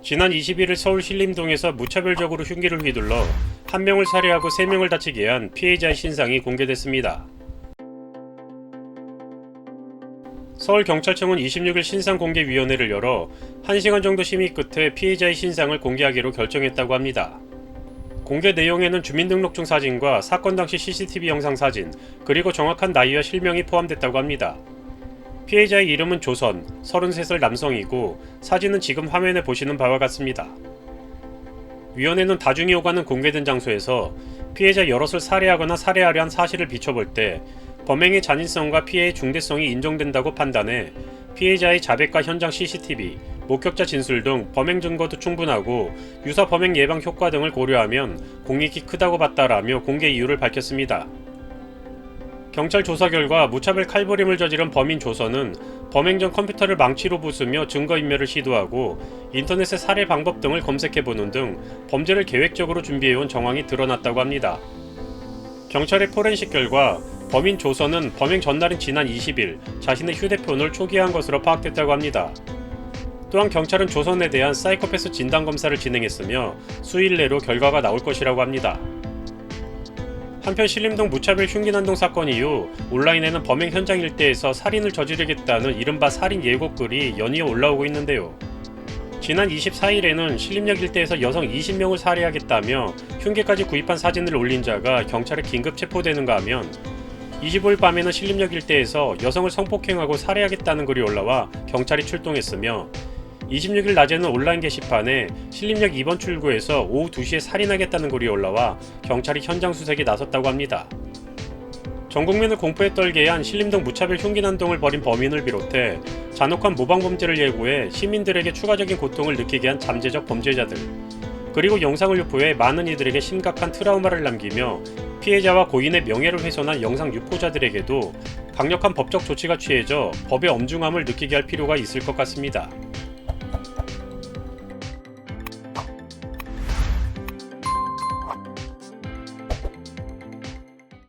지난 21일 서울 신림동에서 무차별적으로 흉기를 휘둘러 한 명을 살해하고 세 명을 다치게 한 피해자의 신상이 공개됐습니다. 서울경찰청은 26일 신상공개위원회를 열어 1시간 정도 심의 끝에 피해자의 신상을 공개하기로 결정했다고 합니다. 공개 내용에는 주민등록증 사진과 사건 당시 CCTV 영상 사진, 그리고 정확한 나이와 실명이 포함됐다고 합니다. 피해자의 이름은 조선, 33살 남성이고 사진은 지금 화면에 보시는 바와 같습니다. 위원회는 다중이 오가는 공개된 장소에서 피해자 여럿을 살해하거나 살해하려 한 사실을 비춰볼 때 범행의 잔인성과 피해의 중대성이 인정된다고 판단해 피해자의 자백과 현장 CCTV, 목격자 진술 등 범행 증거도 충분하고 유사 범행 예방 효과 등을 고려하면 공익이 크다고 봤다라며 공개 이유를 밝혔습니다. 경찰 조사 결과 무차별 칼부림을 저지른 범인 조선은 범행 전 컴퓨터를 망치로 부수며 증거인멸을 시도하고 인터넷의 살해 방법 등을 검색해보는 등 범죄를 계획적으로 준비해온 정황이 드러났다고 합니다. 경찰의 포렌식 결과 범인 조선은 범행 전날인 지난 20일 자신의 휴대폰을 초기화한 것으로 파악됐다고 합니다. 또한 경찰은 조선에 대한 사이코패스 진단 검사를 진행했으며 수일 내로 결과가 나올 것이라고 합니다. 한편 신림동 무차별 흉기난동 사건 이후 온라인에는 범행 현장 일대에서 살인을 저지르겠다는 이른바 살인 예고글이 연이어 올라오고 있는데요. 지난 24일에는 신림역 일대에서 여성 20명을 살해하겠다며 흉기까지 구입한 사진을 올린 자가 경찰에 긴급 체포되는가 하면 25일 밤에는 신림역 일대에서 여성을 성폭행하고 살해하겠다는 글이 올라와 경찰이 출동했으며 26일 낮에는 온라인 게시판에 신림역 2번 출구에서 오후 2시에 살인하겠다는 글이 올라와 경찰이 현장 수색에 나섰다고 합니다. 전 국민을 공포에 떨게 한 신림동 무차별 흉기난동을 벌인 범인을 비롯해 잔혹한 모방범죄를 예고해 시민들에게 추가적인 고통을 느끼게 한 잠재적 범죄자들 그리고 영상을 유포해 많은 이들에게 심각한 트라우마를 남기며 피해자와 고인의 명예를 훼손한 영상 유포자들에게도 강력한 법적 조치가 취해져 법의 엄중함을 느끼게 할 필요가 있을 것 같습니다.